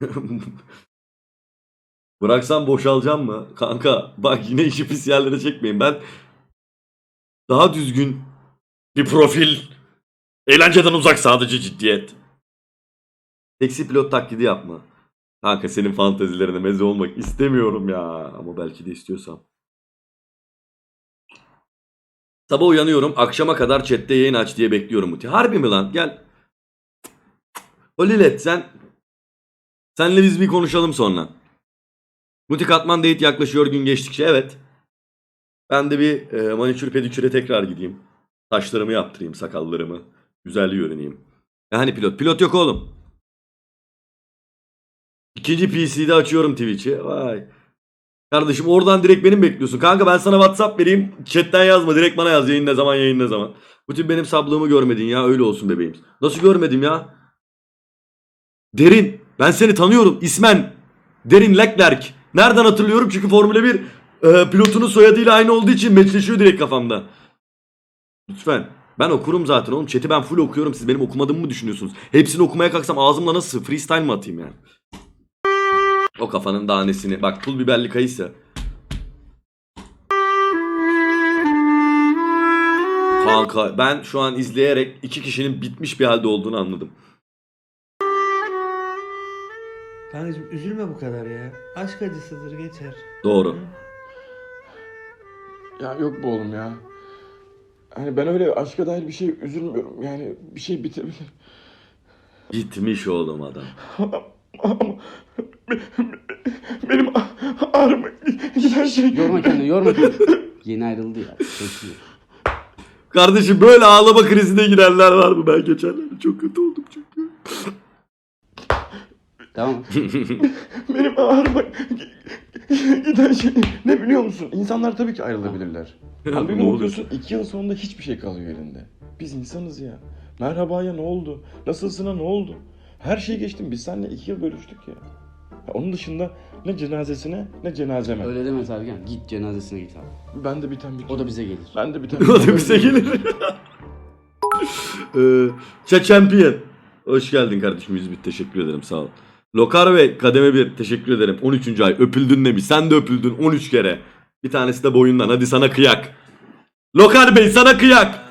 Bıraksam boşalacağım mı? Kanka bak yine işi pis yerlere çekmeyin. Ben daha düzgün bir profil. Eğlenceden uzak sadece ciddiyet. Seksi pilot taklidi yapma. Kanka senin fantezilerine meze olmak istemiyorum ya. Ama belki de istiyorsam. Sabah uyanıyorum. Akşama kadar chatte yayın aç diye bekliyorum Muti. Harbi mi lan? Gel. Holilet sen senle biz bir konuşalım sonra. Muti Katman date yaklaşıyor gün geçtikçe. Evet. Ben de bir e, manikür pediküre tekrar gideyim. Saçlarımı yaptırayım, sakallarımı. Güzel görüneyim. E hani pilot? Pilot yok oğlum. İkinci PC'de açıyorum Twitch'i. Vay. Kardeşim oradan direkt benim bekliyorsun. Kanka ben sana WhatsApp vereyim. Chatten yazma. Direkt bana yaz. Yayın ne zaman yayın ne zaman. Bu tip benim sablığımı görmedin ya. Öyle olsun bebeğim. Nasıl görmedim ya? Derin. Ben seni tanıyorum. İsmen. Derin Leclerc. Nereden hatırlıyorum? Çünkü Formula 1 e, pilotunun soyadıyla aynı olduğu için meçleşiyor direkt kafamda. Lütfen. Ben okurum zaten oğlum. Chat'i ben full okuyorum. Siz benim okumadığımı mı düşünüyorsunuz? Hepsini okumaya kalksam ağzımla nasıl? Freestyle mi atayım yani? O kafanın danesini. Bak pul biberli kayısı. Kanka ben şu an izleyerek iki kişinin bitmiş bir halde olduğunu anladım. Kankacığım üzülme bu kadar ya. Aşk acısıdır geçer. Doğru. Ya yok bu oğlum ya. Hani ben öyle aşka dair bir şey üzülmüyorum. Yani bir şey bitebilir. Gitmiş oğlum adam. Benim ağrıma giden şey... Yorma kendini yorma kendini. Yeni ayrıldı ya. Bekliyor. Kardeşim böyle ağlama krizine girenler var mı? Ben geçenlerde çok kötü oldum çünkü. Tamam. Benim ağrıma giden şey ne biliyor musun? İnsanlar tabii ki ayrılabilirler. Ama bir bakıyorsun iki yıl sonunda hiçbir şey kalıyor elinde. Biz insanız ya. Merhabaya ne oldu? Nasılsına ne oldu? Her şeyi geçtim. Biz seninle iki yıl bölüştük ya. Ya Onun dışında ne cenazesine ne cenazeme. Öyle deme Sergen. Git cenazesine git abi. Ben de biten bir O da bize gelir. Ben de biten O da bize gelir. ee, Çeçempiyen. Hoş geldin kardeşim. Yüzbit teşekkür ederim sağ ol. Lokar ve kademe 1 teşekkür ederim. 13. ay öpüldün demiş. Sen de öpüldün 13 kere. Bir tanesi de boyundan. Hadi sana kıyak. Lokar Bey sana kıyak.